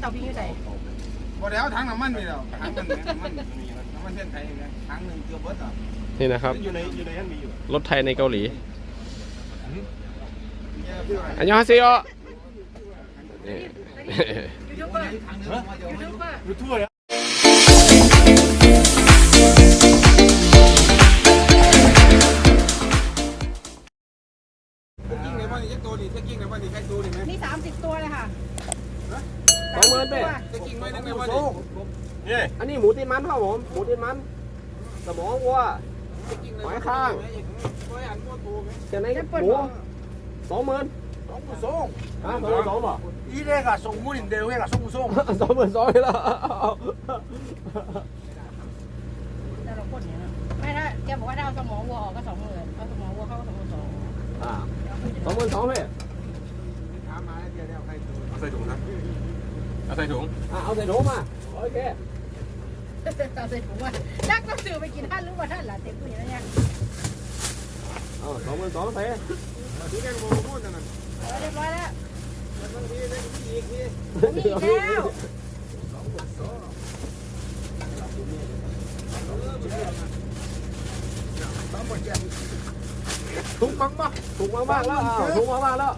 เตาพิงอยู่ไหนบ่ได้เอาถังน้ำมันนี่แล้วถังมันแหมน้ำมันน้ำมันเส้นไทยแหมถังหนึงเกือบเบิดอะนี่นะครับ อยู่ในอยู่ในนั้นมีอยู่รถไทยในเกาหลีเนี่ยคือว่าอันยองฮาเซโยนี่ยูทูบเบอร์ถังหนึงมาเดี๋ยวยูมาทูดูบเบอร์ รู้ทั่วเลยเทคกิ้งในบ้านนี่จักตัวนี่เทคกิ้งในบ้านนี่ใครตัวนี่ไหมมีสามสิบตัวเลยค่ะ สองหมื่นเป้เทคกิ้งไว้ในบ้านนี่นี่อันนี้หมูติดมันครับผมหมูติดมัน สมองวัวเทคกิ้งในหบ้านอยข้างไว้อันม้วนตัวไหมจะไหนหมูสองหมื่นสองผู้ส่งฮะสองหมื่นสองป่ะอีเด็กอะส่งมูนินเดียวเฮ้ยอะส่งผู้ส่งสองหมื่นสองแล้วแต่เราคนเนี่ยนะไม่ถ้าแกบอกว่าถ้าเอาสมองวัวออกก็สองหมื่นเอาสมองวัวเข้าก็สองหมื่นสองอ่าสองหมื่นสองเพ่ถามมาแล้วเดี๋ยวเดี๋ยวใครตัวเอาใส่ถุงครับ เอาใส่ถุงอะเอาใส่ถุงมาโอเคเอาใส่ถุงว่าจักต้องซื้อไปกินท่านหรือว่าท่านหล่ะเต็มตู้อย่างนี้เอาสองหมื่นสองเพ่ที่แกโมพูดนั่นน่ะเออเรียบร้อยแล้วบางทีได้อีกทีมีอีกแล้วถุงมังมักถุงมากๆแล้วอ้าวถุงมากๆแล้ว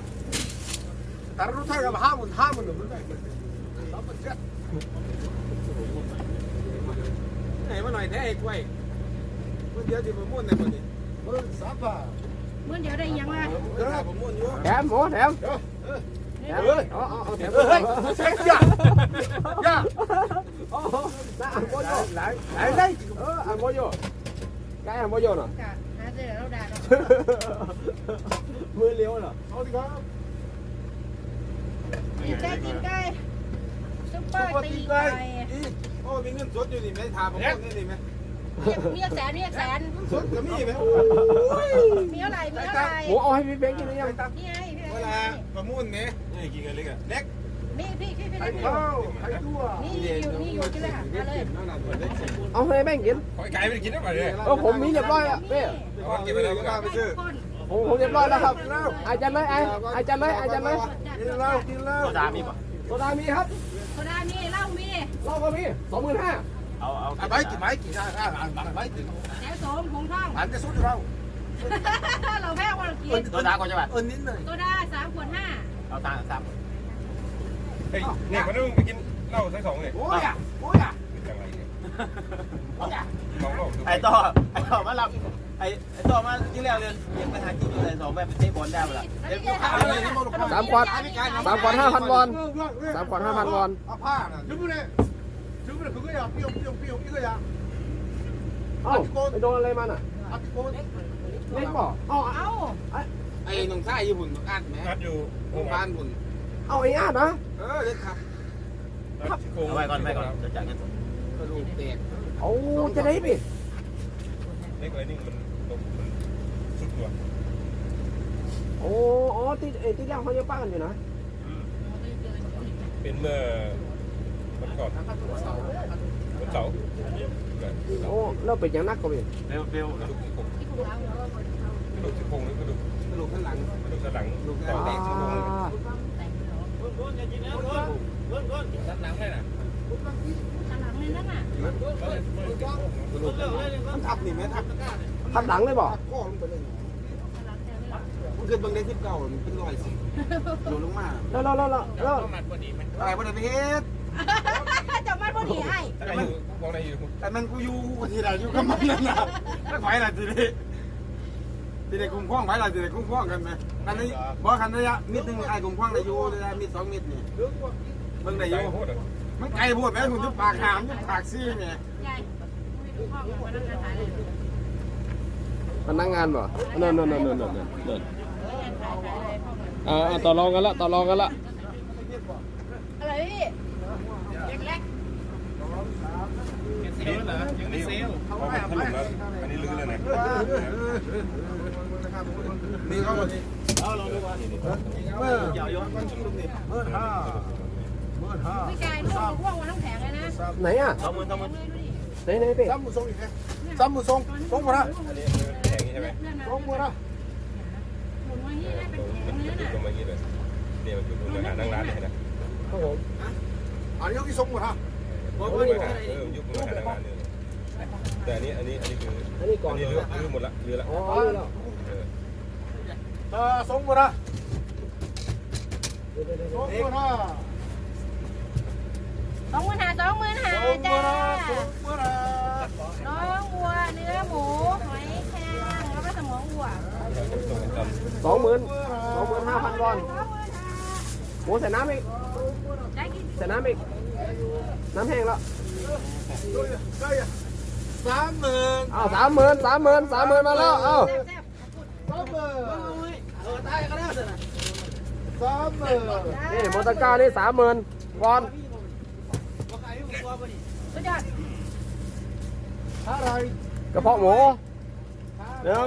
แต่รู้ท่ากับห้าหมื่นห้าหมื่นหนึ่งได้ไหนมาหน่อยแท้ไอ้กล้วยเมื่อเดียวที่ผมม้วนในคนนี้เมื่อสามบาทเมื่อเดี๋ยวได้ยังมาเดี๋ยวผมม้วนอยู่แถมหมูแถมแถมเอาเอาเอาแถมเฮ้ยเซ็กย่าย่าอ๋อน่าอ่านโมโยหลายหลายได้ เอออ่านโมโยใกล้อ่านโมโยหน่อยกะหาเจอแล้วด่าเนาะมือเลี้ยวเหรอสวัสดีครับกินไก่กินไก่ซุ ปเปอร์ตีไก่ไก่โอ้มีเงินสดอยู่นี่ไหมถามผมม้วนนี่ไหมมีแสนมีแสนสดก็มีไหมมีเท่าไหร่มีเท่าไหร่หมูเอาให้พี่เบงกินหรือยังนี่ไงพี่เวลาประมูลไหมนี่กินกันเล็กอะเล็กนี่พี่พี่พี่ไข่เล็กข้าวไข่ตัวนี่อยู่นี่อยู่กินเลยค่ะมาเลยเอาให้แม่งกินขอไก่ไม่ได้กินได้ป่ะเนี่ยเออผมมีเรียบร้อยอะเป้เอาเก็บไปเลยก็ไปซื้อคนผมผมเรียบร้อยแล้วครับอาจารย์เลยไอ้อาจารย์เลยอาจารย์เลยกินเหล้ากินเหล้าโซดามีป่ะโซดามีครับโซ ดามีเหล้ามีเหล้าก็มีสองหมื่นห้าเอาเอาอะไปกินไหมกินได้อะอะไปกินแถวสมผงท่องอันจะสุดเราเราแพ้ว่าเรากินโซดาก่อนจะแบบเออนิดหน่อยโซดาสามขวดห้าเอาตาสามเฮ้ยเนี่ยคนนึงไปกินเหล้าทั้งสองเลยโอ้ยอะโอ้ยอะจังไรเนี่ยโอ้ยอะลองลองไอ้ต่อไอ้ต่อมาลับ ไอ้ไอ้ต่อมาที่แล้วเลยยังไปหากินอยู่ในสองแบบไปเตะบอลได้เปล่าแล้วนี่แกทำอะไรสามขวดสามขวดห้าพันวอนสามขวดห้าพันวอนเอาผ้าน่ะจุ๊บเลยจุ๊บเลยคือก็อยากเปรี้ยวเปรี้ยวเปรี้ยวนี่ก็อยากเอ้าไปโดนอะไรมาน่ะอัดโกนเล็กป่ะเอ้าเอ้าไอ้น้องชายญี่ปุ่นอัดแหมนัดอยู่โรงพยาบาลปุ่นเอาไอ้อาดนะเออเด็กขับเอาไว้ก่อนไว้ก่อนจะจ่ายเงินสดกระดูกแตกเอาจะได้ปิเล็กอะไรนี่มันมันสุดตัว โอ้อ๋อที่ไอ้ที่แรกเขายังป้ากันอยู่นะ เป็นเมื่อวันก่อนวันเสาร์โอ้แล้วเป็นอย่างนักก็มีเร็วเร็วกระดูกโครงที่คุณเอาแล้วกระดูกซี่โครงหรือกระดูกกระดูกข้างหลังกระดูกสันหลังกระดูกต่อแตกอ่าแต่งเหรอสันหลังให้น่ะข้างหลังเลยนั่นน่ะกระดูกมันทับนี่ไหมทับทับหลังเลยบ่ทับข้อลงไปเลยข้างหลังแต่ เลยมันเกิดบางเดือนที่เก่ามันเป็นรอยสิโดนลงมาแล้วแล้วแล้วแล้วอะไรบ่ได้ไปเฮ็ดจะมาพอดีไอ้แต่อยู่วงในอยู่แต่มันกูอยู่กูที่ไหนอยู่กับมันนั่นน่ะแล้วไฟล่ะทีนี้ทีนี้คุ้มครองไว้ล่ะทีนี้คุ้มครองกันไหมคันนี้บ่คันระยะมิดนึงไอ้คุ้มครองได้อยู่ระยะมิดสองมิดนี่เบิ่งได้อใจยู่โคตรมันไกลโพดแม่คุณจะปากหามจะปากซี่ไงยายไม่ดูห้องมานั่งกันถ่ายเลยพนักงานบ่นั่นนั่นนั่นนั่นนั่นนั่ องอ่าต่อรองกันละต่อรองกันละอะไรพี่เล็กเซลล์เหรอยังไม่เซลล์เขาไปถล่มแล้วอันนี้ลื้อเลยนะนี่เขาบอกนี่เอาลองดูว่าเมื่อเดี๋ยวย้อนมันชุมนี่เมื่อห้าเมื่อห้าๆพี่กายร่วงร่วงมาทั้งแผงเลยนะไหนอะสองหมื่นสองหมื่นไหนไหนเป้ซ้ำมือทรงอีกแค่ซ้ำมือทรงทรงมาละอันนี้แข็งใช่ไหมทรงมาละหมุนมาที่ไดูตรงเมื่อกี้เลยเนี่ยมันดูตรงอาหารนั่งร้านเลยนะครับผมอันนี้ที่ทรงหมดฮะยุคอาหารนั่งร้านเลยแต่อันนี้อันนี้อันนี้คืออันนี้ก่อนอันนี้ลื้อหมดละลื้อละอ๋อแล้วเออทรงหมดฮะทรงหมดฮะสองหมื่นห้าสองหมื่นห้าจ้าน้องวัวเนื้อหมูหอยแครงแล้วก็สมองวัว สองหมื่นสองหมื่นห้าพันวอนหมูใส่น้ำอีกใส่น้ำอีก น้ำแห้งแล้วสามหมื่นอ้าวสามหมื่นสามหมื่นสามหมื่นมาแล้วเอ้าสามหมื่นเออตายก็ได้สามหมื่นนี่มอเตอร์ก้านี่สามหมื่นวอนกระเพาะหมูหนึ่ง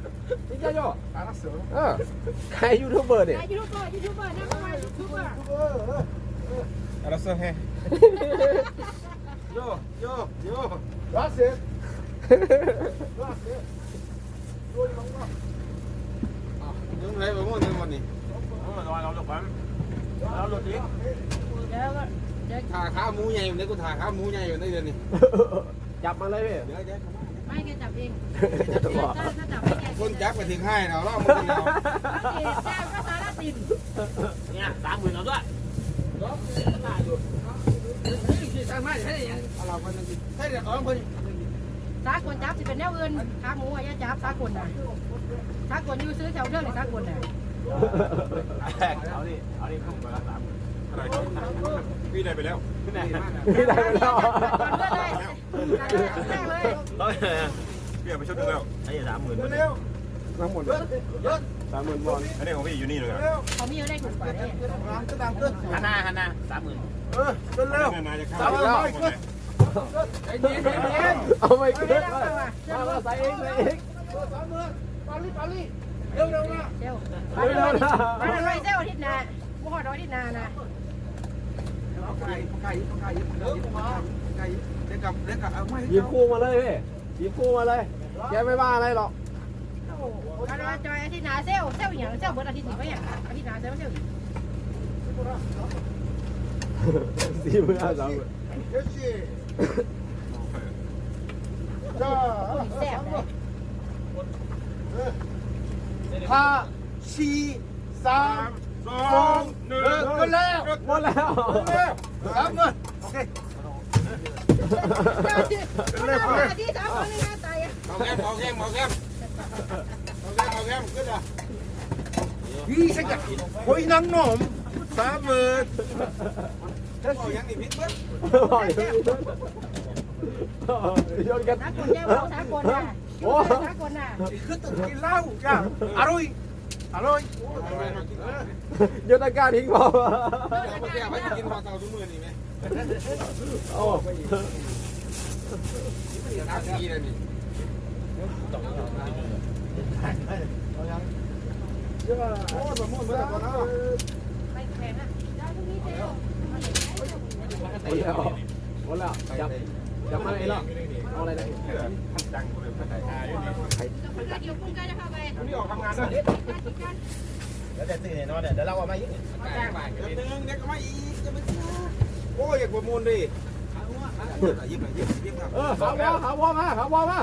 Đi chơi vô. Cá nó sướng. Ờ. Cái YouTuber này. Cái YouTuber, YouTuber, number one YouTuber. 알았어 해. 요, 요, 요. 나스. 나스. rồi mong quá. À, lấy với ngon nhưng mà nè. Đúng rồi, rồi được bạn. Đó luôn đi. Thả khá mu nhầy, nếu cô thả khá mu nhầy vào đây rồi nè. Chặt mà lấy về. Dạ, dạ. ยวถ่าขาหมูใหญ่อยู่ในกูถ่าขาหมูใหญ่อยู่ในเดือนนี้จับมาเลยพี่เดี๋ยวเดี๋ยวไม่แกจับเองบอกถ้าถ้าจับไม่แกคนจับไปถึงให้เราเรามึงเราแซ่บก็สารตินเนี่ยสามหมื่นเอาด้วยเราคนนึงให้เดี๋ยวเอาคนสากลจับสิเป็นแนวอื่นขาหมูอย่าจับสากลน่ะสากลอยู่ซื้อแถวเรื่องเลยสากลน่ะเอาดิเอาดิผมไปละสามหมื่น อะไรพี่ได้ไปแล้วขึ้นไหนพี่ได้ไปแล้วก่อนเพื่อนเลยแรกเลยเฮ้ยพี่เอาไปชุดหนึงแล้วไอ้สามหมื่นเร็วทั้งหมดสามหมื่นวอนอันนี้ของพี่อยู่นี่เลยเร็วเขามีอะไรถูกกว่าเนี่ยก็ตามขึ้นฮันนาฮันนาสามหมื่นเออขึ้นเร็วนานๆจะเข้าเอาแล้วหมดเลยใจเย็นใจเย็นเอาไปขึ้นมามาใส่เองใส่เองสามหมื่นปาลีปาลีเร็วเร็วนะเซลเร็วๆนะมาทำไรเซลอาทิตย์หน้าบ่ฮอดอาทิตย์หน้านะ หยิบคู่มาเลยพี่หยิบคู่มาเลย แกไม่ว่าอะไรหรอกอาละจอยอาทิตย์หน้าเซลเซลอย่างเซลเบิดอาทิตย์นี้ก็อย่างอาทิตย์หน้าเซลเซลสี่หมื่นห้าสามหมื่นเจ้าห้าสี่สาม สองหนึ่งขึ้นแล้วหมดแล้วสามหมื่นโอเคอาทิตย์สามคนนี่นะตายอะเอาแก้มเอาแก้มเอาแก้มเอาแก้มเอาแก้มขึ้นอะพี่สักอย่างโอ้ยนางหนมสามหมื่นถ้าอย่างนี้พิษเบิ้ลโยนกันสากลแก้วสากลน่ะสากลน่ะคือตึกกินเหล้าจ้าอร่อย อร่อยยนอากาศทิ้งเปล่าไม่แก้ไม่กินพอเตาทุกมือนี่ไหมโอ้ทานดีเลยนี่โอ้สมมุติเมื่อก่อนนะไม่แข็งอะได้พรุ่งนี้เซลหมดแล้วหมดแล้วจับจับมาเลยหรอ เอาอะไรได้จังเลยภาษาไทยอยู่นี่เดี๋ยวคุณก็จะเข้าไปนี่ออกทำงานด้วยแล้วแต่ตื่นเนี่ยนอนเนี่ยเดี๋ยวเราเอามาอีกแจ้งไปเดี๋ยวนึงเด็กก็มาอีกจะไปโอ้ยอยากประมูลดิยิ้มหน่อเออขาววอขาววอมาขาววอมา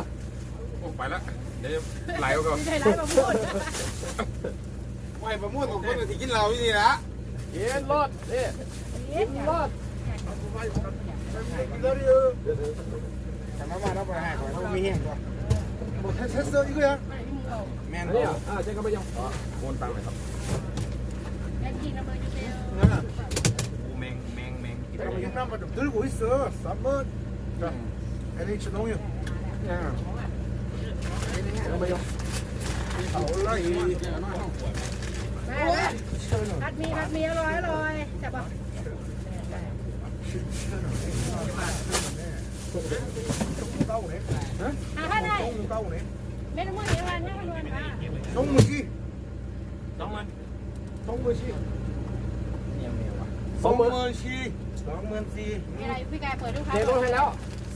โอ้ไปและเดี๋ยวไหลเอาก่อนใจร้ายมาพูดไว้ประมูลของคนที่กินเหล้าอยู่นี่ละเย็นรถนี่กินรถ น้ำมาน้ำมาให้ก่อนเราไม่แห้งก่อนหมดเทสเตอร์อีกเล้วแมนเนี่ยอ่าเจ๊ก็ไปยังโอนตังค์เลยครับนั่นน่ะกูแมงแมงแมงกินน้ำน้ำมาดูดูกูอีกเสือสามหมื่นครับอันนี้ชิ้นน้องอยู่อ่าเจ๊ก็ไม่ยังเอาไล่รัดมีรัดมีอร่อยอร่อยจับป่ะ câu này hả không một câu này ไม่ต้องมาเห็นวันนะวันวันมา sống mười chi สองมัน sống mười chi ยังไงวะ sống mười chi sống mười chi มีอะไรพี่กายเปิดลูกค้าเทลงให้แล้ว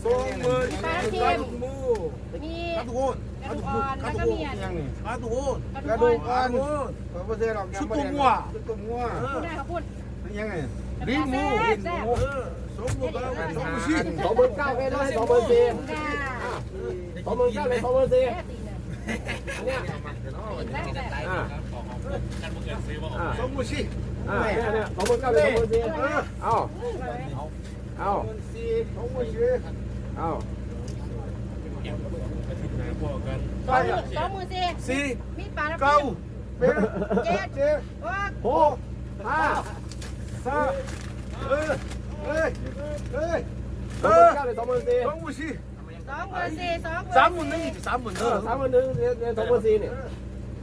sống mười chi Ba chim. cá đục mu มี cá đục hôn กระดูกอ่อนแล้วก็มีอัน cá đục hôn กระกระดูดูกกอ่อ่ออนน có bao giờ đọc Chút tôm mua à? chút tôm mua ผู้ได้เขาพูด ยังไง ลิ้นหมู แซ่บแซ่บ เออ สองหมื่นเก้าให้ได้สองหมื่นสี่ค่ะสองหมื่นเก้าเลยสองหมื่นสี่แค่ตีเนี่ยอันเนี้ยแรกแต่อ่าอ่าสองหมื่นชีอ่าเนี่ยเนี่ยสองหมื่นเก้าเลยสองหมื่นสี่เอาเอาสองหมื่นสี่สองหมื่นชีเอาสองหมื่นสองหมื่นสี่สี่มีปลาแล้วเก้าแปดเจ็ดเจ็ดหกหกห้าสาม เอ้ยเอ้ยเอ้ยสองหมื่นเก้าเลยสองหมื่นสี่สองหมื่นชีสองหมื่นสี่สองสามหมื่นหนึ่งสามหมื่นเอเอออสามหมื่นหนึ่งเดี๋ยวสองหมื่นสี่เนี่ย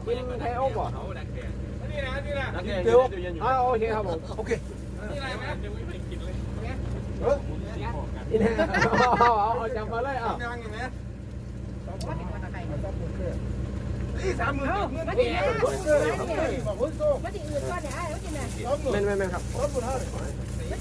กินไทยเอาก่อนนักเรียนเดี๋ยวเรียนอยู่อ่าโอเคครับผมโอเคนี่นะเอาเอาเอาจับมาเลยอะยังไงเนี่ยว่าติดมาตะไคร้นี่สามหมื่นมาติดเนี่ยบอกว่าโซ่มาติดอื่นก่อนเนี่ยไอ้มาติดเนี่ยสองหมื่นแม่นแม่นแม่นครับสองหมื่นห้ามาติด อ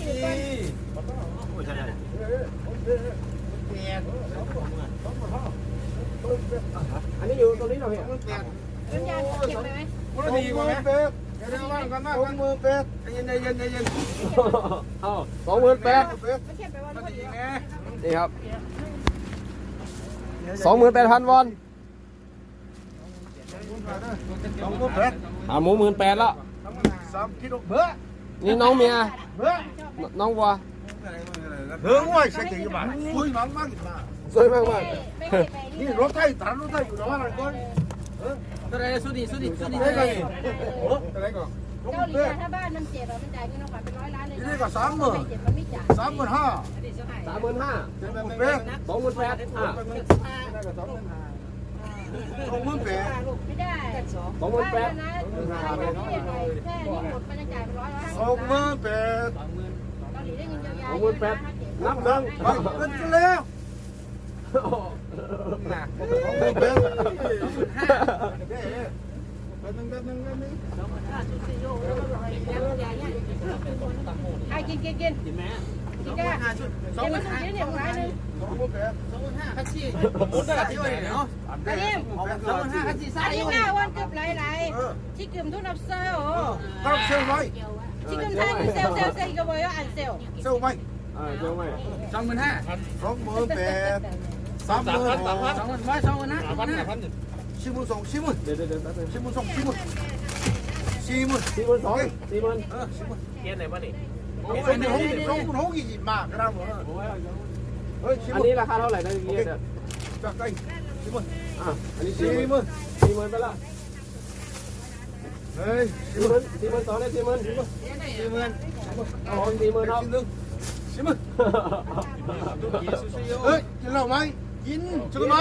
ันนี้อยู่ตรงนี้เหรอพี่น้ำยาเก็บไหมมันดีกว่าไหมเป็ดเดี๋ยวว่างกันมากกันมือเป็ดเย็นเย็นเย็นเอาสองหมื่นแปดนี่ครับสองหมื่นแปดพันวอนสองหมื่นเป็ดอ่าหมูหมื่นแปดแล้วสามกิโลเบ้อ นี่น้องเมียเบ้อน้องวัว เฮ้ยว่าใช่กี่บาทคุยมากมากกี่บาทสวยมากมากไม่เก็บไปนี่นี่รถไทยตารถไทยอยู่แล้วอะไรก่อนตัวไหนสุดีสุดีสุดีได้ไงโอ้อะไรก่อนเกาหลีถ้าบ้านน้ำเจ็บเราไม่จ่ายเงินเราขวัญเป็นร้อยล้านเลยเจ็บมันไม่จ่ายสามหมื่นห้าสามหมื่นห้าเป็ดสองหมื่นแปดอ่า สองหมื่นเป็ดไม่ได้สองหมื่นแปดนะใช้แค่นี้แค่นี้หมดมันจะจ่ายเป็นร้อยล้านสองหมื่นเป็ดเกาหลีได้เงินเยียวยาสองหมื่นแปดนับหนึ่งไปเงินแล้วโอ้โหสองหมื่นเป็ดเป็นหนึ่งเป็นห นึ่งเป็นหนึ่งไอ้กินกินกินกินแม่นแก่สองหมื่นห้าเนี่ยร้อยนึงสองหมื่นเป็ดมุดได้ที่ไหนเนาะอันนี้สองหมื่นห้าอันนี้ง่าวันเกือบหลายหลายที่กึ่มทุนอับเซลครับเซลไหมที่กึ่มไทยเซลเซลเซลก็บอกว่าอันเซลเซลไหมอ่าเจ้าไหมสองหมื่นห้าสองหมื่นเป็ดสามหมื่นสองหมื่นสองหมื่นสองหมื่นห้าพันห้าพันสี่หมื่นสองสี่หมื่นเดี๋ยวเดี๋ยวเดี๋ยวสี่หมื่นสองสี่หมื่นสี่หมื่นสี่หมื่นสองสี่หมื่นเออสี่หมื่นเกียร์ไหนบ้างนี่ สองหมื่นหกสองหมื่นหกยี่สิบมากนะครับผมเฮ้ยสี่หอันมื่นนี้ราคาเท่าไหร่นะเมื่อกี้เนี่ยจากไกลสี่หมื่นอะอันนี้สี่สี่หหมื่มื่นนสี่หมื่นไปละเฮ้ยสี่สี่หหมื่มื่นนสี่หมื่นสองได้สี่หมื่นสี่หมื่นเอาของสี่หมื่นเอาสี่หนึ่งสี่หมื่นเฮ้ยกินเหล้าไหมกินชื่อไหม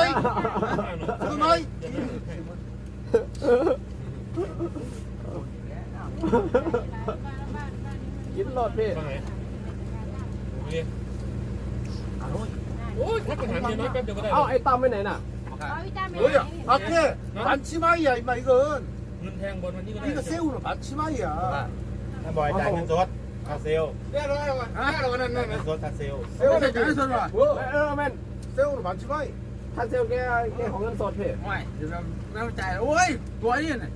ชื่อไหม กินหลอดพี่ โอ้ยถ้าเป็นหันนี่น้อยแป๊บเดียวก็ได้ เอ้าไอ้ตั้มไปไหนน่ะ เอาวิตามิน เฮ้ยโอเค반치마이야 임마 이건 เงินแทงบนวันนี้ก็ได้ 이거 새우는 반치마이야 ถ้าบอยจ่ายเงินสดคาเซล 내가 아, 나 เงินสดคาเซล 새우จ่ายสดว่ะ เออแม่น 새우는 반치마이 ท่านเซลแกแกของเงินสดพี่ ไม่เดี๋ยวเราจ่ายโอ้ยตัวนี้น่ะ งานเจ้าของเงิ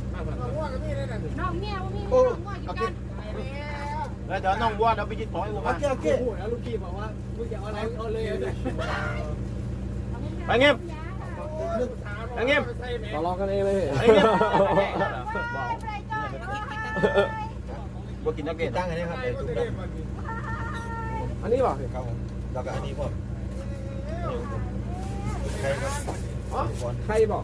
น้องเมียว่ามีน้องว่าอีกันแล้วเดี๋ยวน้องวัวเราไปยึดปล่อยกูมาโอเคโอเคแล้วลูกพี่บอกว่ามึงอยากอะไรเอาเลยไปเงียบไปเงียบต่อรองกันเองเลยไปเงียบบัวกินนักเก็ตตั้งอันนี้ครับอันนี้ป่ะครับผมแล้วก็อันนี้ผครบอกใครบอก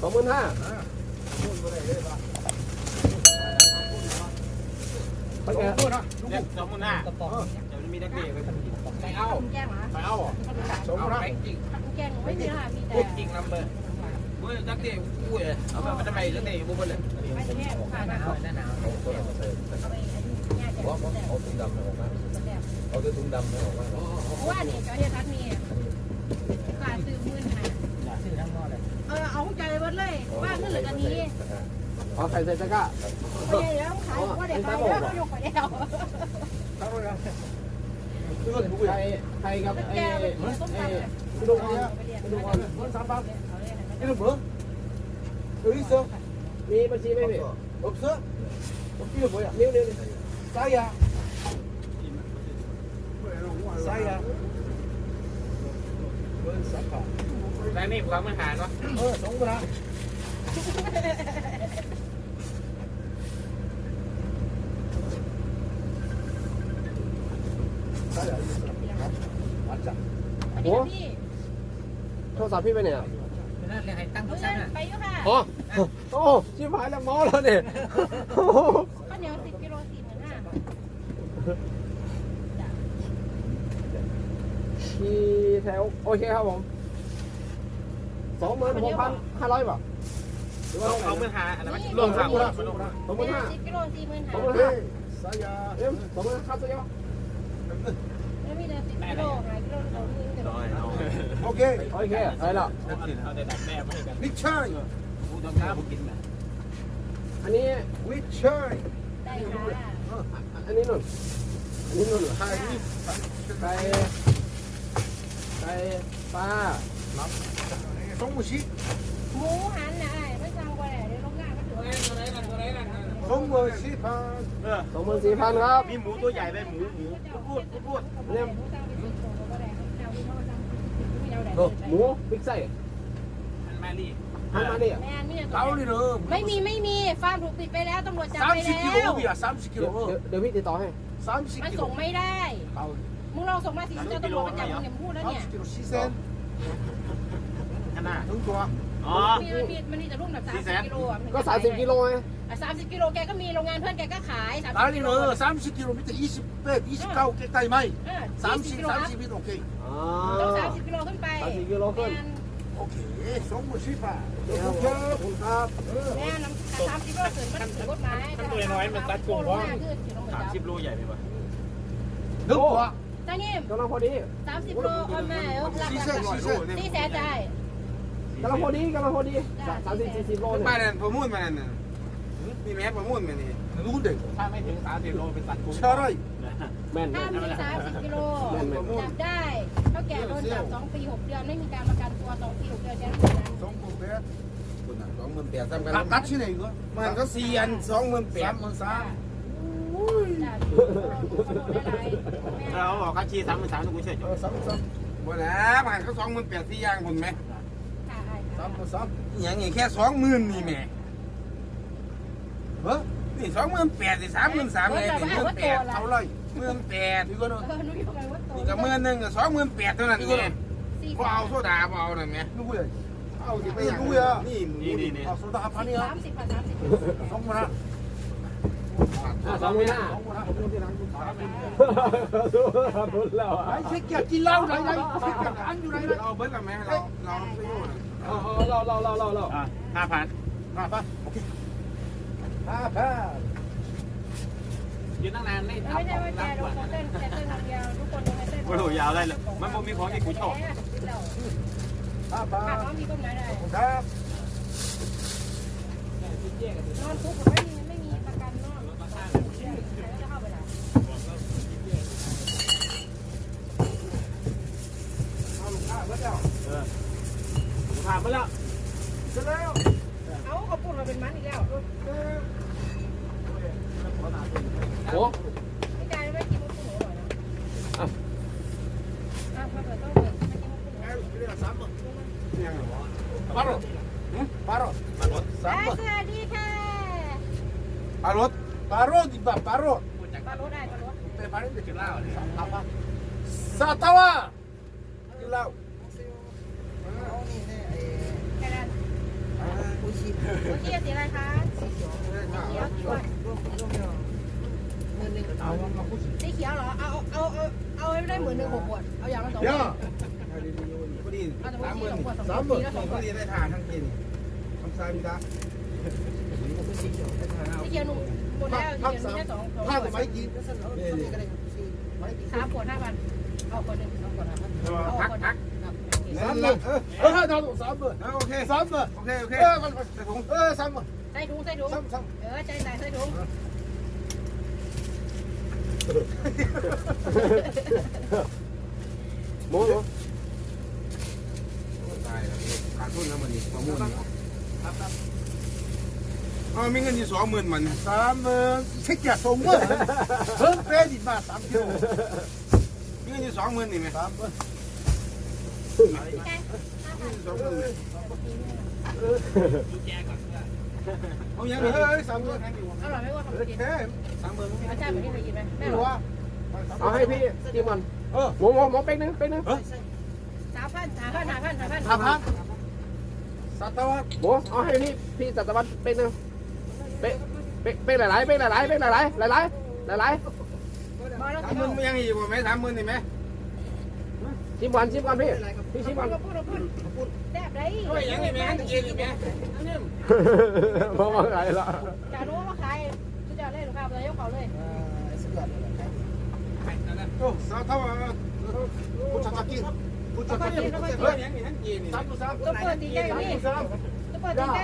สองหมื่นห้าไปเออสองหมื่นห้ากระป๋องเดี๋ยวมีนักเรียนไปทำกินไปเอาไปเอาสองหมื่นห้าจริงไม่มีห้ามีแต่จริงลำเบอร์ ฮ้ยนักเตะกูเหรอเอาไปทำไมนักเตะบุบเลยไม่ใช่ค่ะหนาวหน้าหนาวเอาไปเนี่ยจะเอาถุงดำออกมาเอาถุงดำออกมาเพราะว่าเนี่ยจอเดียทัดมีการซื้อมือนะซื้อทั้งหม้อเลยเออเอาใจวัดเลยบ้านนั่นเหลือกันนี้เอาใส่ใส่ตะกร้าไม่ได้แล้วขายว่าเด็กขายแล้วก็ยกไปแล้วใครใครกับไอ้ไอ้คุณลุงเนี่ยดูณลุงเนี่ยคนสามบาท 이름 뭐야? 여기 있어? 네, 맞지, 네. 없어. 없어? 없기는 뭐야? 네, 네, 네. 싸야. 싸야. 그건 싸파. 나네, 뭐가 뭐 하노? 어, 정구나. 맞자. 뭐? 저 잡히면 해요. นั่นเลยให้ตั้งทุกชั้นน่ะไปอยู่ค่ะโอ้โอ้ชิบหายแล้วหมาแล้วเนี่ยโอ้โหข้าวเหนียวสิบกิโลสี่หมื่นห้าขี่แถวโอเคครับผมสองหมื่นหกพันห้าร้อยบาทหรือว่าเท่าเอาไหร่เมื่อหาอะไรมันรวมสามคนสองหมื่นห้าสิบกิโลสี่หมื่นสห้าองหมื่นห้าสายยาเอ็มสองหมื่นห้าตัวเดียวแล้วมีเดือนสิบกิโลไง โอเค Okay, เอาแต่ดักแม่ไม่ให้กัน We try. นอันนี้มิชชั่ะอันนี้นุ่นอันนี้นุ่นเหอ Hi. ไก่ไก่ปลา Không có gì. หมูหันนะไอ้ไม่สั่งบ่ได้เดี๋ยวลงาน้าก็ถือว่า Không có gì. สองหมื่นสี่พันครับ มีหมูตัวใหญ่ไปหมูหมูพูดพูดพูดเนี่ย หมูบิ๊กไส้มันมานี่ทางมานแม่นมีแต่ตัเก่านี่เด้อไม่มีไม่มีฟาร์มถูกปิดไปแล้วตำรวจจับสามสิบกิโลว พี่อะสามสิบกิโลเดี๋ยวพี่ติดต่อให้สามสิบกิโลมันส่งไม่ได้ เก่ามึงลองส่งมาสิเจ้าตำรวจมาจับมึงเนี่ยพูดแล้วเนี่ย สิบกิโลสี่เซนขนาดทั้งตัว อ๋อ มีมันมีมันมีแต่รุ่นแบบสามสิบกิโลก็สามสิบกิโลไง สามสิบกิโลแกก็มีโรงงานเพื่อนแกก็ขายสามสิบกิโล 난리는 30kg 밑에 20배 29 깨까지 마이 สามสิบกิโล 30 ครับ 31 오케이 อ๋อ ต้องสามสิบกิโลขึ้นไป สามสิบกิโลขึ้น 오케이 송무 씨파 เดี๋ยวขอบคุณครับ แม่น้ำสามสิบกิโลขึ้นมันถือกฎหมาย สามสิบโลใหญ่ไหมวะ 능 좋아 ตานี่ กำลังพอดี สามสิบโลเอามาเออหลัก 시센 หลัก 시센 สี่แสนจ่าย กำลังพอดีกำลังพอดีสามสิบสี่สิบโล มา เนี่ย เนี่ยประมูลมาเนี่ย นี่แม่ประมุ่นมานี่รู้เด็กถ้าไม่ถึงสามสิโลเป็นสัตว์คุ้มใช่แม่นถ้าไมีสามสิกิโลจับได้เขาแก่โดนจับสองปีหกเดือนไม่มีการประกันตัวสองปีหกเดือนแค่นั้นสองปีแปดสองหมื่นแปดสามกันตัดชื่อไหนก็มันก็สี่อันสองหมื่นแปดสามหมื่นสามเราบอกกัญชีสามหมื่นสามทุกคนเชื่อจบสามสามบ่แล้วมันก็สองหมื่นแปดสี่ย่างคนไหมสามสองอย่างงี้แค่สองหมื่นนี่แม่ นี่สองหมื่นแปดสิสามหมื่นสามเลยนี่หมื่นแปดเอาเลยหมื่นแปดพี่ก็โดนเออนุ้ยทำไมว่าโตนี่ก็หมื่นหนึ่งกับสองหมื่นแปดเท่านั้นพี่ก็โดนสี่พอสามเอาโซดาพอเอาหน่อยไหมดูเลยเอาสิไปอย่างดูเลยนี่นี่นี่นี่เอาโซดาพันนี่ครับสามสิบพันสามสิบสองหมื่นห้าสองหมื่นห้าไอ้เช็คเกียร์กินเหล้าไหนไหนเช็คเกียร์ขันอยู่ไหนไหนเอาเบิร์ดกับแม่เราเราเราเราเราเราห้าพันห้าพันโอเค ครับยืนตั้งนานไม่ทำไม่ใช่ว่าแกโดนเต้นแกเต้นคนดีวทุกคนโดนเต้นโอ้โหยาวได้เลยมันบ่มีของที่กูชอบครับคารับนองมีก้นไม้ได้ครับนอนคุกไม่มีไม่มีประกันนอนใเข้าไไอาาเบิาปแล้วเสร็จแล้วเอาเขาปุ่นมาเป็นมันอีกแล้ว โอ้ ไม่ได้ไม่กินมุกหมูอร่อยนะอ่ะอ่ะพอเปิดต้องเปิดไม่กินมุกหมู ยังเหรอ 바로 응? 바로 สวัสดีค่ะ ปลารส 바로 디바 바로 ปลารถได้ปลารถ 때 바른데 줄라오 사타와 줄라오 แค่นั้นโอเคสีอะไรคะสีเขียวด้วยสี เอาเอาพูดสิสีเขียวเหรอ เอาเอาเอาเอาให้ได้หมื่นหนึ่งหกขวด เอาอย่างละสองขเดี๋ยววดพอดีเอาแต่สามหมื่นว่าสองขวนสสาองมหขวมื่ดนทีละสองขพวอดดีได้ทานทั้งกินทำซ้ายมีละสีเขียวหนุ่มหมดแล้วสีเขียวมีแค่สองสองขถ้าวดสมัยกินสามขวดห้าพันเอาคนหนึ่งสองขวดห้าพันเอาคนหนึ่งครับโอเค สามหมื่นเออเออสามหมื่นเอาโอเคสามหมื่นโอเคโอเคเออสามหมื่น ใส่ถุงใส่ถุงซ้ำซ้เออใจใส่ใส่ถุงำโม้เหรอตายแล้วขาดทุนแล้วมันนี่ประมูลนี่ครับครับเอามีเงินอยู่สองหมื่นมันสามหมื่นเช็คแก่สมเมื่อเพิ่มเปรดิตมาสามกิโลมีเงินอยู่สองหมื่นนี่ไหมสามหมื่นนี่สองหมื่น เออ ดูแจก่อน เอาอย่างนี้เฮ้ยสามหมื่นอร่อยไหมว่าขนมจีนแค่สามหมื่นเอาจารย์ไม่ไหนกินไหมแม่รู้ว่าเอาให้พี่จิมก่อนเออหมูหมูหมูเป๊กนึงเป๊กนึงสามพันสามพันสามพันสามพันสามพันสัตว์หมูเอาให้พี่พี่สัตวัเป๊กนึงเป๊กเป็กเป๊กหลายๆเป็กหลายๆเป็กหลายๆหลายๆหลายๆหลายมาแล้วสามหมื่นยังอีกว่าไหมสามหมื่นนี่ไหม ชิมก่อนชิมก่อนพี่พี่ชิมก่อนแบบไรโอ้ยยังไงแม่ตะเกียงอีกแม่เพรอะว่าไงล่ะจะรู้ว่าใครจะเล่นหรือเปล่าเลยยกเขาเลยเสือโอ้สาวเท่าผู้ชายกินผู้ชายกินเฮ้ยยังไงยังกินซับซับตัวเปิดตีใจนี่ตัวเปิดตีใจ